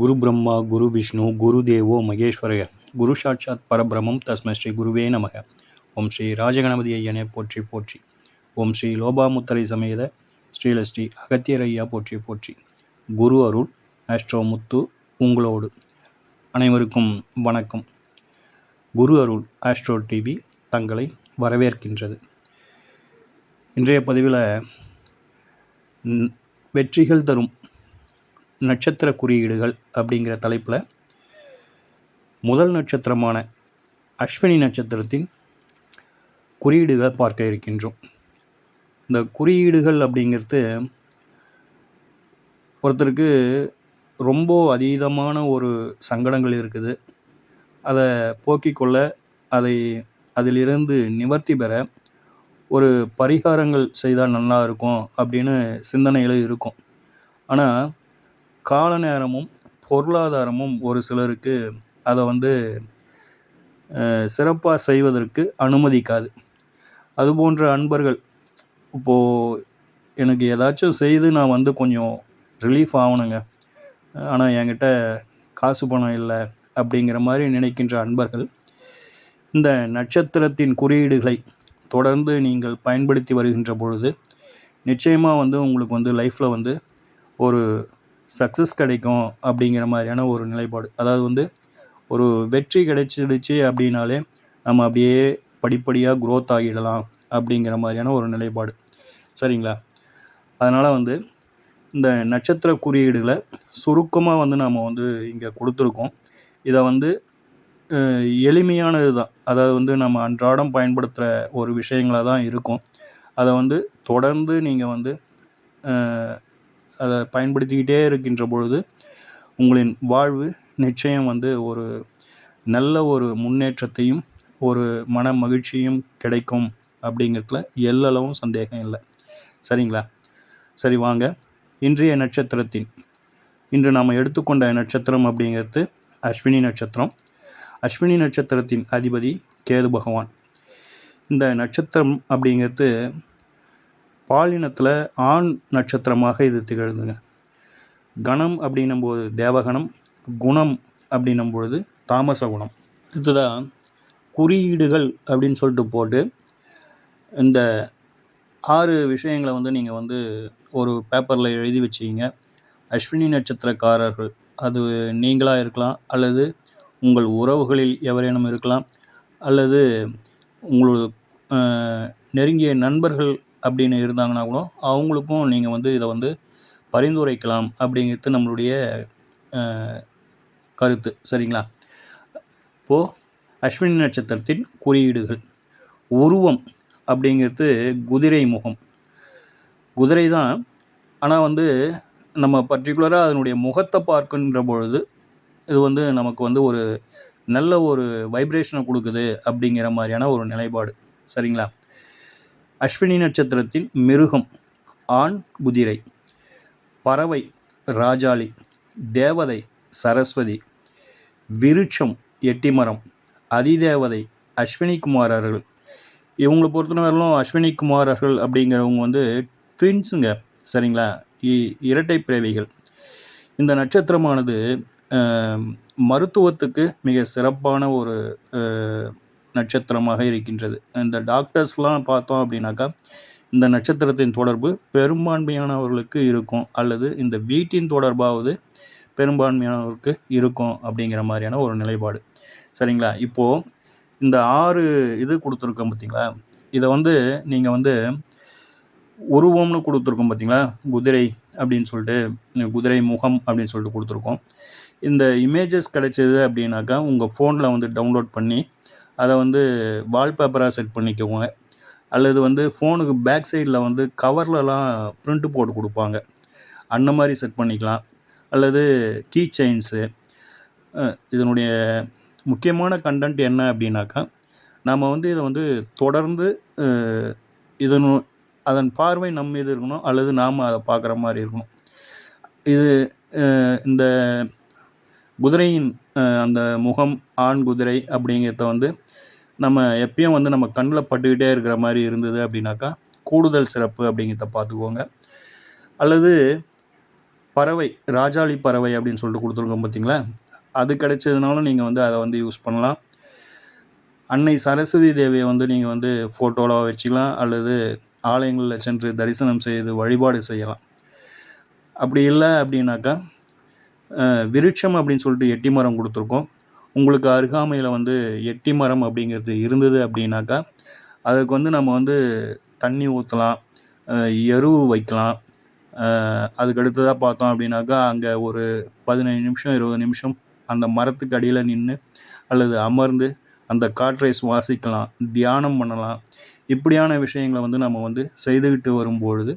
குரு பிரம்மா குரு விஷ்ணு குரு தேவோ மகேஸ்வரய குரு சாட்சாத் பரபிரமம் தஸ்மை ஸ்ரீ குருவே நமக. ஓம் ஸ்ரீ ராஜகணபதி ஐயனே போற்றி போற்றி. ஓம் ஸ்ரீ லோபாமுத்தரை சமேத ஸ்ரீலஸ்ரீ அகத்தியர் ஐயா போற்றி போற்றி. குரு அருள் ஆஸ்ட்ரோ முத்து உங்களோடு. அனைவருக்கும் வணக்கம். குரு அருள் ஆஸ்ட்ரோ டிவி தங்களை வரவேற்கின்றது. இன்றைய பதிவில் வெற்றிகள் தரும் நட்சத்திர குறியீடுகள் அப்படிங்கிற தலைப்பில் முதல் நட்சத்திரமான அஸ்வினி நட்சத்திரத்தின் குறியீடுகளை பார்க்க இருக்கின்றோம். இந்த குறியீடுகள் அப்படிங்கிறது ஒருத்தருக்கு ரொம்ப அதீதமான ஒரு சங்கடங்கள் இருக்குது. அதை போக்கிக்கொள்ள அதை அதிலிருந்து நிவர்த்தி பெற ஒரு பரிகாரங்கள் செய்தால் நல்லா இருக்கும் அப்படின்னு சிந்தனையில் இருக்கும். ஆனால் கால நேரமும் பொருளாதாரமும் ஒரு சிலருக்கு அதை வந்து சிறப்பாக செய்வதற்கு அனுமதிக்காது. அதுபோன்ற அன்பர்கள் இப்போது எனக்கு ஏதாச்சும் செய்து நான் வந்து கொஞ்சம் ரிலீஃப் ஆகணுங்க ஆனால் என்கிட்ட காசு பணம் இல்லை அப்படிங்கிற மாதிரி நினைக்கின்ற அன்பர்கள் இந்த நட்சத்திரத்தின் குறியீடுகளை தொடர்ந்து நீங்கள் பயன்படுத்தி வருகின்ற பொழுது நிச்சயமாக வந்து உங்களுக்கு வந்து லைஃப்பில் வந்து ஒரு சக்ஸஸ் கிடைக்கும் அப்படிங்கிற மாதிரியான ஒரு நிலைப்பாடு. அதாவது வந்து ஒரு வெற்றி கிடைச்சிடுச்சு அப்படின்னாலே நம்ம அப்படியே படிப்படியாக க்ரோத் ஆகிடலாம் அப்படிங்கிற மாதிரியான ஒரு நிலைப்பாடு. சரிங்களா? அதனால் வந்து இந்த நட்சத்திர குறியீடுகளை சுருக்கமாக வந்து நாம் வந்து இங்கே கொடுத்துருக்கோம். இதை வந்து எளிமையானது தான். அதாவது வந்து நம்ம அன்றாடம் பயன்படுத்துகிற ஒரு விஷயங்களாக தான் இருக்கும். அதை வந்து தொடர்ந்து நீங்கள் வந்து அதை பயன்படுத்திக்கிட்டே இருக்கின்ற பொழுது உங்களின் வாழ்வு நிச்சயம் வந்து ஒரு நல்ல ஒரு முன்னேற்றத்தையும் ஒரு மன மகிழ்ச்சியும் கிடைக்கும் அப்படிங்கிறதுல எல்லளவும் சந்தேகம் இல்லை. சரிங்களா? சரி வாங்க. இன்றைய நட்சத்திரத்தின் இன்று நாம் எடுத்துக்கொண்ட நட்சத்திரம் அப்படிங்கிறது அஸ்வினி நட்சத்திரம். அஸ்வினி நட்சத்திரத்தின் அதிபதி கேது பகவான். இந்த நட்சத்திரம் அப்படிங்கிறது பாலினத்தில் ஆண் நட்சத்திரமாக இது திகழ்ந்துங்க கணம் அப்படின்னும்போது தேவகணம் குணம் அப்படின்னும் பொழுது தாமச குணம் இதுதான் குறியீடுகள் அப்படின்னு சொல்லிட்டு போட்டு இந்த ஆறு விஷயங்களை வந்து நீங்கள் வந்து ஒரு பேப்பரில் எழுதி வச்சிங்க அஸ்வினி நட்சத்திரக்காரர்கள் அது நீங்களாக இருக்கலாம் அல்லது உங்கள் உறவுகளில் எவரேனும் இருக்கலாம் அல்லது உங்களோட நெருங்கிய நண்பர்கள் அப்படின்னு இருந்தாங்கன்னா கூட அவங்களுக்கும் நீங்கள் வந்து இதை வந்து பரிந்துரைக்கலாம் அப்படிங்கிறது நம்மளுடைய கருத்து. சரிங்களா? இப்போது அஸ்வினி நட்சத்திரத்தின் குறியீடுகள். உருவம் அப்படிங்கிறது குதிரை முகம். குதிரை தான் ஆனால் வந்து நம்ம பர்டிகுலராக அதனுடைய முகத்தை பார்க்கின்ற பொழுது இது வந்து நமக்கு வந்து ஒரு நல்ல ஒரு வைப்ரேஷனை கொடுக்குது அப்படிங்கிற மாதிரியான ஒரு நிலைப்பாடு. சரிங்களா? அஸ்வினி நட்சத்திரத்தின் மிருகம் ஆண் குதிரை பறவை ராஜாளி தேவதை சரஸ்வதி விருட்சம் எட்டிமரம் அதிதேவதை அஸ்வினி குமாரர்கள். இவங்களை பொறுத்தவரையிலும் அஸ்வினி குமாரர்கள் அப்படிங்கிறவங்க வந்து ட்வின்ஸுங்க சரிங்களா? இ- இரட்டை பிறவிகள். இந்த நட்சத்திரமானது மருத்துவத்துக்கு மிக சிறப்பான ஒரு நட்சத்திரமாக இருக்கின்றது. இந்த டாக்டர்ஸ்லாம் பார்த்தோம் அப்படின்னாக்கா இந்த நட்சத்திரத்தின் தொடர்பு பெரும்பான்மையானவர்களுக்கு இருக்கும் அல்லது இந்த வீட்டின் தொடர்பாவது பெரும்பான்மையானவருக்கு இருக்கும் அப்படிங்கிற மாதிரியான ஒரு நிலைப்பாடு. சரிங்களா? இப்போது இந்த ஆறு இது கொடுத்துருக்கோம் பார்த்தீங்களா? இதை வந்து நீங்கள் வந்து உருவம்னு கொடுத்துருக்கோம் பார்த்தீங்களா? குதிரை அப்படின்னு சொல்லிட்டு குதிரை முகம் அப்படின்னு சொல்லிட்டு கொடுத்துருக்கோம். இந்த இமேஜஸ் கிடைச்சது அப்படின்னாக்கா உங்கள் ஃபோனில் வந்து டவுன்லோட் பண்ணி அதை வந்து வால்பேப்பராக செட் பண்ணிக்கோங்க. அல்லது வந்து ஃபோனுக்கு பேக் சைடில் வந்து கவர்லலாம் பிரிண்ட் போட்டு கொடுப்பாங்க. அந்த மாதிரி செட் பண்ணிக்கலாம். அல்லது கீ செயின்ஸு இதனுடைய முக்கியமான கண்டென்ட் என்ன அப்படின்னாக்கா நம்ம வந்து இதை வந்து தொடர்ந்து இதனு அதன் பார்வை நம்ம மீது இருக்கணும் அல்லது நாம் அதை பார்க்குற மாதிரி இருக்கணும். இது இந்த குதிரையின் அந்த முகம் ஆண் குதிரை அப்படிங்கிறத வந்து நம்ம எப்பயும் வந்து நம்ம கண்ணில் பட்டுக்கிட்டே இருக்கிற மாதிரி இருந்தது அப்படின்னாக்கா கூடுதல் சிறப்பு அப்படிங்கிறத பார்த்துக்கோங்க. அல்லது பறவை ராஜாளி பறவை அப்படின்னு சொல்லிட்டு கொடுத்துருக்கோம் பார்த்தீங்களா? அது கிடைச்சதுனாலும் நீங்கள் வந்து அதை வந்து யூஸ் பண்ணலாம். அன்னை சரஸ்வதி தேவியை வந்து நீங்கள் வந்து ஃபோட்டோவில் வச்சுக்கலாம். அல்லது ஆலயங்களில் சென்று தரிசனம் செய்து வழிபாடு செய்யலாம். அப்படி இல்லை அப்படின்னாக்கா விருட்சம் அப்படின்னு சொல்லிட்டு எட்டி மரம் கொடுத்துருக்கோம். உங்களுக்கு அருகாமையில் வந்து எட்டி மரம் அப்படிங்கிறது இருந்தது அப்படின்னாக்கா அதுக்கு வந்து நம்ம வந்து தண்ணி ஊற்றலாம் எருவு வைக்கலாம். அதுக்கு அடுத்ததாக பார்த்தோம் அப்படின்னாக்கா அங்கே ஒரு பதினைஞ்சு நிமிஷம் இருபது நிமிஷம் அந்த மரத்துக்கு அடியில் நின்று அல்லது அமர்ந்து அந்த காற்றை சுவாசிக்கலாம் தியானம் பண்ணலாம். இப்படியான விஷயங்களை வந்து நம்ம வந்து செய்துக்கிட்டு வரும்பொழுது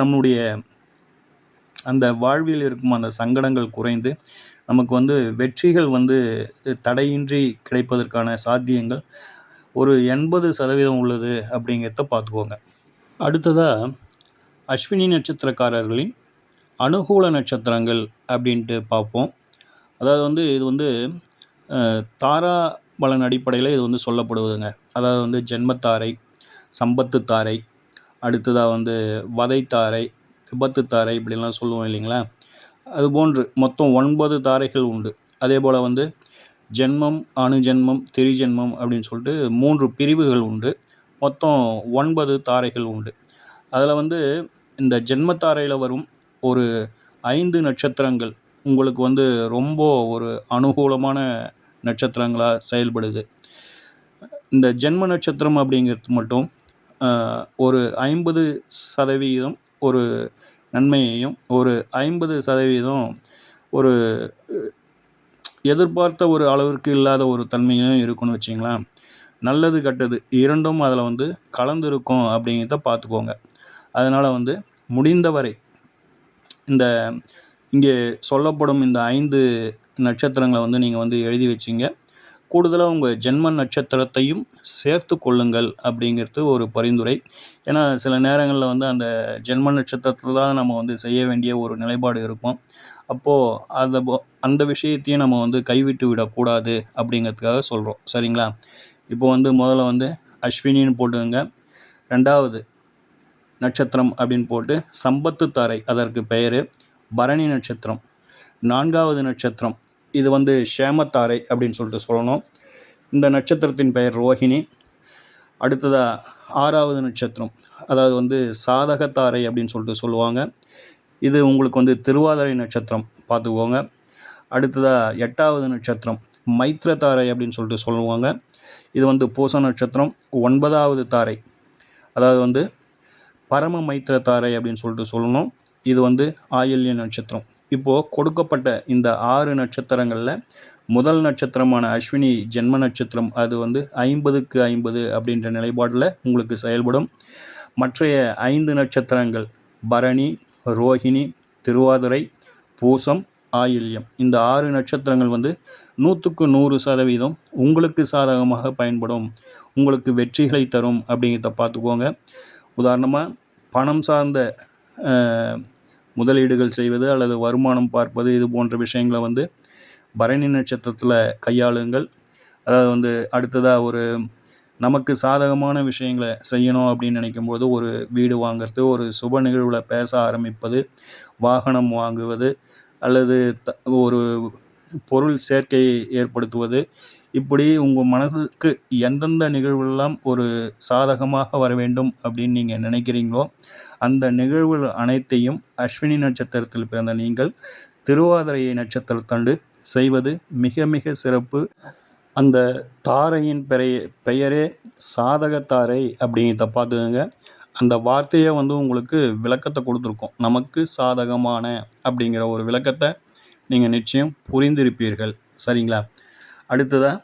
நம்மளுடைய அந்த வாழ்வில் இருக்கும் அந்த சங்கடங்கள் குறைந்து நமக்கு வந்து வெற்றிகள் வந்து தடையின்றி கிடைப்பதற்கான சாத்தியங்கள் ஒரு எண்பது சதவீதம் உள்ளது அப்படிங்கிறத பார்த்துக்கோங்க. அடுத்ததாக அஸ்வினி நட்சத்திரக்காரர்களின் அனுகூல நட்சத்திரங்கள் அப்படின்ட்டு பார்ப்போம். அதாவது வந்து இது வந்து தாரா பலன் அடிப்படையில் இது வந்து சொல்லப்படுவதுங்க. அதாவது வந்து ஜென்மத்தாரை சம்பத்து தாரை அடுத்ததாக வந்து வதைத்தாரை விபத்து தாரை இப்படிலாம் சொல்லுவோம் இல்லைங்களா? அதுபோன்று மொத்தம் ஒன்பது தாரைகள் உண்டு. அதே போல் வந்து ஜென்மம் அணுஜென்மம் திரிஜென்மம் அப்படின்னு சொல்லிட்டு மூன்று பிரிவுகள் உண்டு. மொத்தம் ஒன்பது தாரைகள் உண்டு. அதில் வந்து இந்த ஜென்மத்தாரையில் வரும் ஒரு ஐந்து நட்சத்திரங்கள் உங்களுக்கு வந்து ரொம்ப ஒரு அனுகூலமான நட்சத்திரங்களாக செயல்படுது. இந்த ஜென்ம நட்சத்திரம் அப்படிங்கிறது மட்டும் ஒரு ஐம்பது சதவீதம் ஒரு நன்மையையும் ஒரு ஐம்பது சதவீதம் ஒரு எதிர்பார்த்த ஒரு அளவிற்கு இல்லாத ஒரு தன்மையும் இருக்குன்னு வச்சிங்களேன். நல்லது கெட்டது இரண்டும் அதில் வந்து கலந்துருக்கும் அப்படிங்கிறத பார்த்துக்கோங்க. அதனால் வந்து முடிந்தவரை இந்த இங்கே சொல்லப்படும் இந்த ஐந்து நட்சத்திரங்களை வந்து நீங்கள் வந்து எழுதி வச்சிங்க. கூடுதலாக உங்கள் ஜென்ம நட்சத்திரத்தையும் சேர்த்து கொள்ளுங்கள் அப்படிங்கிறது ஒரு பரிந்துரை. ஏன்னா சில நேரங்களில் வந்து அந்த ஜென்ம நட்சத்திரத்தில் தான் நம்ம வந்து செய்ய வேண்டிய ஒரு நிலைப்பாடு இருக்கும். அப்போது அதை போ- அந்த விஷயத்தையும் நம்ம வந்து கைவிட்டு விடக்கூடாது அப்படிங்கிறதுக்காக சொல்கிறோம் சரிங்களா? இப்போ வந்து முதல்ல வந்து அஸ்வினின்னு போட்டுங்க ரெண்டாவது நட்சத்திரம் அப்படின்னு போட்டு சம்பத்து தாரை அதற்கு பெயர் பரணி நட்சத்திரம். நான்காவது நட்சத்திரம் இது வந்து ஷேமத்தாரை அப்படின்னு சொல்லிட்டு சொல்லணும். இந்த நட்சத்திரத்தின் பெயர் ரோஹிணி. அடுத்ததாக ஆறாவது நட்சத்திரம். அதாவது வந்து சாதகத்தாரை அப்படின்னு சொல்லிட்டு சொல்லுவாங்க. இது உங்களுக்கு வந்து திருவாதிரை நட்சத்திரம் பார்த்துக்கோங்க. அடுத்ததாக எட்டாவது நட்சத்திரம் மைத்ர தாரை அப்படின்னு சொல்லிட்டு சொல்லுவாங்க. இது வந்து பூச நட்சத்திரம். ஒன்பதாவது தாரை. அதாவது வந்து பரம மைத்திர தாரை அப்படின்னு சொல்லிட்டு சொல்லணும். இது வந்து ஆயில்ய நட்சத்திரம். இப்போது கொடுக்கப்பட்ட இந்த ஆறு நட்சத்திரங்களில் முதல் நட்சத்திரமான அஸ்வினி ஜென்ம நட்சத்திரம் அது வந்து ஐம்பதுக்கு ஐம்பது அப்படின்ற நிலைப்பாட்டில் உங்களுக்கு செயல்படும். மற்றைய ஐந்து நட்சத்திரங்கள் பரணி ரோஹிணி திருவாதிரை பூசம் ஆயில்யம். இந்த ஆறு நட்சத்திரங்கள் வந்து நூற்றுக்கு நூறு சதவீதம் உங்களுக்கு சாதகமாக பயன்படும். உங்களுக்கு வெற்றிகளை தரும் அப்படிங்கிறத பார்த்துக்கோங்க. உதாரணமாக பணம் சார்ந்த முதலீடுகள் செய்வது அல்லது வருமானம் பார்ப்பது இது போன்ற விஷயங்களை வந்து பரணி நட்சத்திரத்தில் கையாளுங்கள். அதாவது வந்து அடுத்ததாக ஒரு நமக்கு சாதகமான விஷயங்களை செய்யணும் அப்படின்னு நினைக்கும்போது ஒரு வீடு வாங்கிறது ஒரு சுப நிகழ்வில் பேச ஆரம்பிப்பது வாகனம் வாங்குவது அல்லது த ஒரு பொருள் சேர்க்கையை ஏற்படுத்துவது இப்படி உங்கள் மனதுக்கு எந்தெந்த நிகழ்வுகளெல்லாம் ஒரு சாதகமாக வர வேண்டும் அப்படின்னு நீங்கள் நினைக்கிறீங்களோ அந்த நிகழ்வுகள் அனைத்தையும் அஸ்வினி நட்சத்திரத்தில் பிறந்த நீங்கள் திருவாதிரையை நட்சத்திரத்தண்டு செய்வது மிக மிக சிறப்பு. அந்த தாரையின் பெரிய பெயரே சாதகத்தாரை அப்படிங்கிறத பார்த்துக்கோங்க. அந்த வார்த்தையை வந்து உங்களுக்கு விளக்கத்தை கொடுத்துருக்கோம். நமக்கு சாதகமான அப்படிங்கிற ஒரு விளக்கத்தை நீங்கள் நிச்சயம் புரிந்திருப்பீர்கள். சரிங்களா? அடுத்ததாக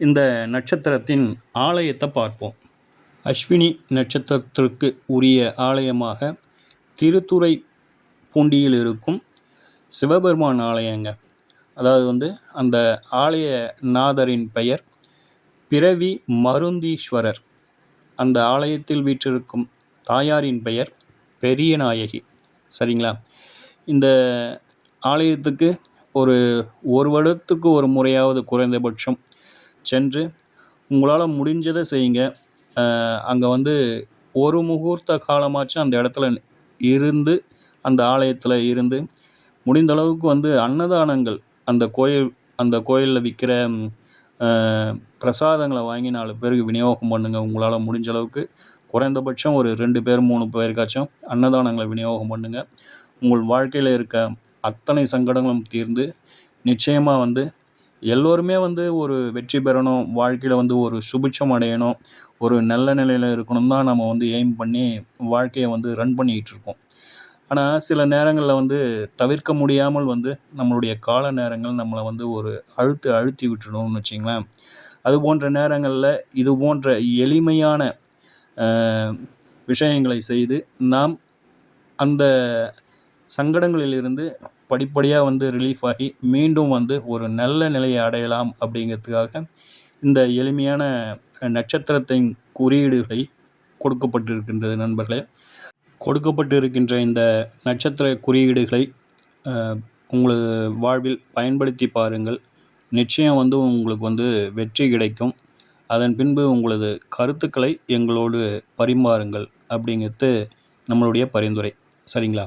இந்த நட்சத்திரத்தின் ஆலயத்தை பார்ப்போம். அஸ்வினி நட்சத்திரத்திற்கு உரிய ஆலயமாக திருத்துறை பூண்டியில் இருக்கும் சிவபெருமான் ஆலயங்க. அதாவது வந்து அந்த ஆலய நாதரின் பெயர் பிறவி மருந்தீஸ்வரர். அந்த ஆலயத்தில் வீற்றிருக்கும் தாயாரின் பெயர் பெரிய நாயகி சரிங்களா? இந்த ஆலயத்துக்கு ஒரு ஒரு வருடத்துக்கு ஒரு முறையாவது குறைந்தபட்சம் சென்று உங்களால் முடிஞ்சதை செய்யுங்க. அங்கே வந்து ஒரு முகூர்த்த காலமாச்சும் அந்த இடத்துல இருந்து அந்த ஆலயத்தில் இருந்து முடிந்த அளவுக்கு வந்து அன்னதானங்கள் அந்த கோயில் அந்த கோயிலில் விற்கிற பிரசாதங்களை வாங்கி நாலு பேருக்கு விநியோகம் பண்ணுங்கள் உங்களால் முடிஞ்ச அளவுக்கு குறைந்தபட்சம் ஒரு ரெண்டு பேர் மூணு பேருக்காச்சும் அன்னதானங்களை விநியோகம் பண்ணுங்கள் உங்கள் வாழ்க்கையில் இருக்க அத்தனை சங்கடங்களும் தீர்ந்து நிச்சயமாக வந்து எல்லோருமே வந்து ஒரு வெற்றி பெறணும் வாழ்க்கையில் வந்து ஒரு சுபிட்சம் அடையணும் ஒரு நல்ல நிலையில் இருக்கணும் தான் நம்ம வந்து எய்ம் பண்ணி வாழ்க்கையை வந்து ரன் பண்ணிக்கிட்டு இருக்கோம். ஆனால் சில நேரங்களில் வந்து தவிர்க்க முடியாமல் வந்து நம்மளுடைய கால நேரங்கள் நம்மளை வந்து ஒரு அழுத்து அழுத்தி விட்டுடும்னு வச்சிங்களேன். அது போன்ற நேரங்களில் இது போன்ற எளிமையான விஷயங்களை செய்து நாம் அந்த சங்கடங்களிலிருந்து படிப்படியாக வந்து ரிலீஃப் ஆகி மீண்டும் வந்து ஒரு நல்ல நிலையை அடையலாம் அப்படிங்கிறதுக்காக இந்த எளிமையான நட்சத்திரத்தின் குறியீடுகளை கொடுக்கப்பட்டிருக்கின்றது நண்பர்களே. கொடுக்கப்பட்டு இருக்கின்ற இந்த நட்சத்திர குறியீடுகளை உங்களது வாழ்வில் பயன்படுத்தி பாருங்கள். நிச்சயம் வந்து உங்களுக்கு வந்து வெற்றி கிடைக்கும். அதன் பின்பு உங்களது கருத்துக்களை எங்களோடு பரிமாறுங்கள் அப்படிங்கிறது நம்மளுடைய பரிந்துரை. சரிங்களா?